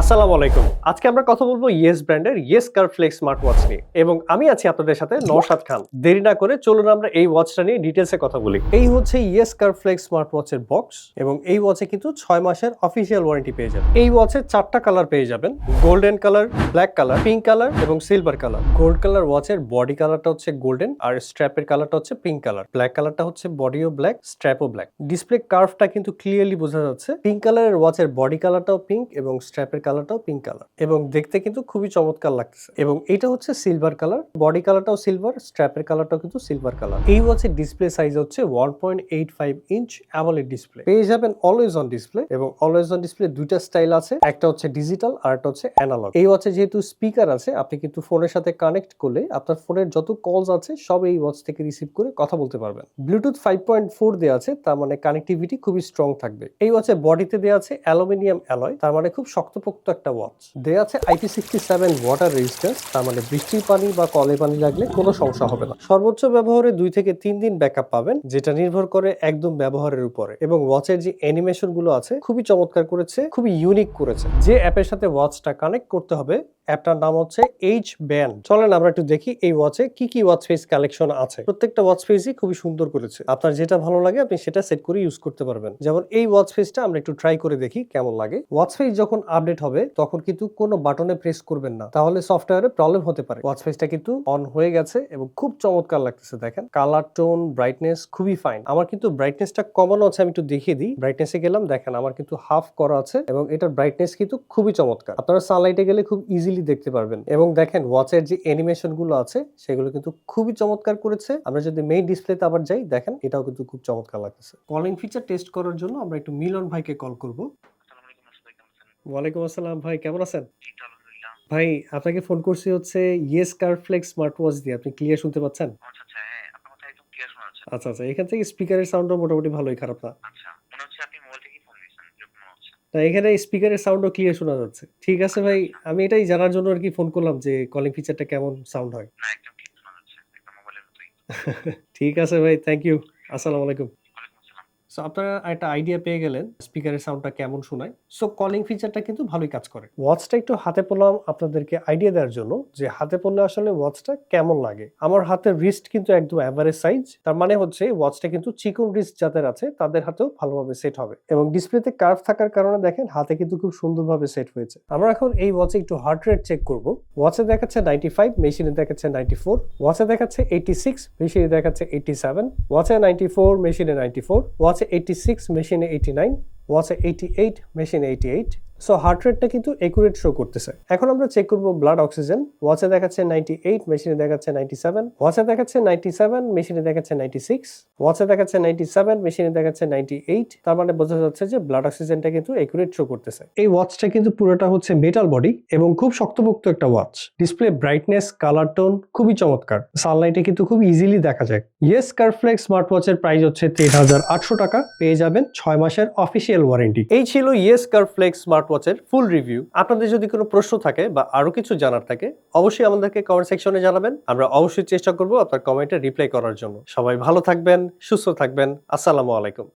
আসসালামু আলাইকুম। আজকে আমরা কথা বলব ইয়েস ব্র্যান্ডের Yes Car Flex smart watch নিয়ে এবং আমি আছি আপনাদের সাথে নওশাদ খান। দেরি না করে চলুন আমরা এই ওয়াচটা নিয়ে ডিটেলসে কথা বলি। এই হচ্ছে ইয়েস কার ফ্লেক্স স্মার্ট ওয়াচের বক্স এবং এই ওয়াচে কিন্তু ছয় মাসের অফিসিয়াল ওয়ারেন্টি পেয়ে যাবেন। এই ওয়াচে চারটা কালার পেয়ে যাবেন। Golden colour black colour pink colour এবং সিলভার কালার গোল্ড কালার ওয়াচের বডি কালারটা হচ্ছে গোল্ডেন আর স্ট্র্যাপের কালারটা হচ্ছে পিঙ্ক কালার ব্ল্যাক কালারটা হচ্ছে বডিও ব্ল্যাক স্ট্র্যাপও ব্ল্যাক ডিসপ্লে কার্ভটা কিন্তু ক্লিয়ারলি বোঝা যাচ্ছে। পিঙ্ক কালারের ওয়াচের বডি কালারটাও পিঙ্ক এবং স্ট্র্যাপের কালারটাও পিঙ্ক কালার এবং দেখতে কিন্তু খুবই চমৎকার লাগতেছে। এবং এটা হচ্ছে সিলভার কালার বডি কালারটাও সিলভার স্ট্র্যাপের কালারটাও কিন্তু সিলভার কালার এই ওয়াচের ডিসপ্লে সাইজ হচ্ছে one point eight five inch AMOLED display পেয়ে যাবেন অলওয়েজ অন ডিসপ্লে এবং অলওয়েজ অন ডিসপ্লে দুইটা স্টাইল আছে, একটা হচ্ছে ডিজিটাল আর একটা হচ্ছে অ্যানালগ এই ওয়াচে যেহেতু স্পিকার আছে, আপনি কিন্তু ফোনের সাথে কানেক্ট করলে আপনার ফোনের যত কলস আছে, সব এই ওয়াচ থেকে রিসিভ করে কথা বলতে পারবেন। ব্লুটুথ ফাইভ পয়েন্ট ফোর দেওয়া আছে, তার মানে কানেক্টিভিটি খুবই স্ট্রং থাকবে। এই ওয়াচে বডিতে দেওয়া আছে অ্যালুমিনিয়াম অ্যালয় তার মানে খুব শক্তপোক্ত একটা ওয়াচ দে আছে IP sixty seven water resistance তার মানে বৃষ্টির পানি বা কলে পানি লাগলে কোনো সমস্যা হবে না। সর্বোচ্চ ব্যবহারে দুই থেকে তিন দিন ব্যাকআপ পাবেন, যেটা নির্ভর করে একদম ব্যবহারের উপরে। এবং ওয়াচের যে অ্যানিমেশনগুলো আছে, খুবই চমৎকার করেছে, খুবই ইউনিক করেছে। যে অ্যাপের সাথে ওয়াচটা কানেক্ট করতে হবে অ্যাপটার নাম হচ্ছে এইচ ব্যান্ড চলেন আমরা একটু দেখি এই ওয়াচে কি কি ওয়াচ ফেস কালেকশন আছে। প্রত্যেকটা ওয়াচ ফেসই খুবই সুন্দর করেছে। আপনার যেটা ভালো লাগে, আপনি সেটা সেট করে ইউজ করতে পারবেন। যেমন এই ওয়াচ ফেসটা আমরা একটু ট্রাই করে দেখি কেমন লাগে। ওয়াচ ফেস যখন আপডেট হবে, তখন কিন্তু কোনো বাটনে প্রেস করবেন না। তাহলে সফটওয়্যারে প্রবলেম হতে পারে। ওয়াচ ফেসটা কিন্তু অন হয়ে গেছে এবং খুব চমৎকার লাগতেছে, দেখেন। কালার টোন ব্রাইটনেস খুবই ফাইন আমার কিন্তু ব্রাইটনেসটা কমানো আছে, আমি একটু দেখিয়ে দিই। ব্রাইটনেসে গেলাম, দেখেন, আমার কিন্তু হাফ করা আছে এবং এটার ব্রাইটনেস কিন্তু খুবই চমৎকার। আপনারা সানলাইটে গেলে খুব ইজিলি দেখতে পারবেন। এবং দেখেন ওয়াচের যে অ্যানিমেশনগুলো আছে সেগুলো কিন্তু খুবই চমৎকার করেছে। আমরা যদি মেইন ডিসপ্লেতে আবার যাই দেখেন এটাও কিন্তু খুব চমৎকার লাগতেছে। কলিং ফিচার টেস্ট করার জন্য আমরা একটু মিলন ভাইকে কল করব। আসসালামু আলাইকুম আসসালাম কেমন আছেন? ওয়ালাইকুম আসসালাম ভাই কেমন আছেন ভাই আপনাকে ফোন করছি হচ্ছে Yes Car Flex smart watch দিয়ে। আপনি ক্লিয়ার শুনতে পাচ্ছেন? আচ্ছা আচ্ছা হ্যাঁ আচ্ছা আচ্ছা এখান থেকে স্পিকারের সাউন্ডও মোটামুটি ভালোই খারাপ না। আচ্ছা মনে হচ্ছে আপনি না এখানে স্পিকারের সাউন্ডও ক্লিয়ার শোনা যাচ্ছে। ঠিক আছে ভাই আমি এটাই জানার জন্য আর কি ফোন করলাম যে কলিং ফিচারটা কেমন সাউন্ড হয়। ঠিক আছে ভাই থ্যাংক ইউ আসসালামু আলাইকুম। সো আপনারা একটা আইডিয়া পেয়ে গেলেন স্পিকারের সাউন্ডটা কেমন শোনায়। সো কলিং ফিচারটা কিন্তু ভালোই কাজ করে। ওয়াচটা একটু হাতে পড়লাম আপনাদেরকে আইডিয়া দেওয়ার জন্য যে হাতে পড়লে আসলে ওয়াচটা কেমন লাগে। আমার হাতের রিস্ট কিন্তু একদম অ্যাভারেজ সাইজ তার মানে হচ্ছে ওয়াচটা কিন্তু চিকন রিস্ট যাদের আছে, তাদের হাতেও ভালোভাবে সেট হবে। এবং ডিসপ্লেতে কার্ভ থাকার কারণে দেখেন, হাতে কিন্তু খুব সুন্দরভাবে সেট হয়েছে। আমরা এখন এই ওয়াচে একটু হার্ট রেট চেক করব। ওয়াচে দেখাচ্ছে নাইনটি ফাইভ মেশিনে দেখাচ্ছে নাইনটি ফোর ওয়াচে দেখাচ্ছে এইটি সিক্স মেশিনে দেখাচ্ছে এইটি সেভেন ওয়াচে নাইনটি ফোর মেশিনে নাইনটি ফোর ওয়াচে এইটি সিক্স মেশিনে এইটি নাইন ওয়াচে এইটি এইট মেশিনে এইটি এইট সো হার্ট রেটটা কিন্তু একুরেট শো করতেছে। এখন আমরা চেক করব ব্লাড অক্সিজেন ওয়াচে দেখাচ্ছে নাইনটি এইট মেশিনে দেখাচ্ছে নাইনটি সেভেন ওয়াচে দেখাচ্ছে নাইনটি সেভেন মেশিনে দেখাচ্ছে নাইনটি সিক্স ওয়াচে দেখাচ্ছে নাইনটি সেভেন মেশিনে দেখাচ্ছে নাইনটি এইট তার মানে বোঝা যাচ্ছে যে ব্লাড অক্সিজেনটা কিন্তু একুরেট শো করতেছে। এই ওয়াচটা কিন্তু পুরোটা হচ্ছে মেটাল বডি এবং খুব শক্তপোক্ত একটা watch display brightness colour tone খুবই চমৎকার। সানলাইটে কিন্তু খুব ইজিলি দেখা যায়। ইয়েস কারফ্লেক্স স্মার্ট ওয়াচের প্রাইস হচ্ছে তিন হাজার আটশো টাকা। পেয়ে যাবেন ছয় মাসের অফিসিয়াল ওয়ারেন্টি এই ছিল ইয়েস কারফ্লেক্স স্মার্ট ওয়াচের ফুল রিভিউ আপনাদের যদি কোনো প্রশ্ন থাকে বা আরও কিছু জানার থাকে, অবশ্যই আমাদেরকে কমেন্ট সেকশনে জানাবেন। আমরা অবশ্যই চেষ্টা করব আপনার কমেন্টে রিপ্লাই করার জন্য। সবাই ভালো থাকবেন, সুস্থ থাকবেন। আসসালামু আলাইকুম।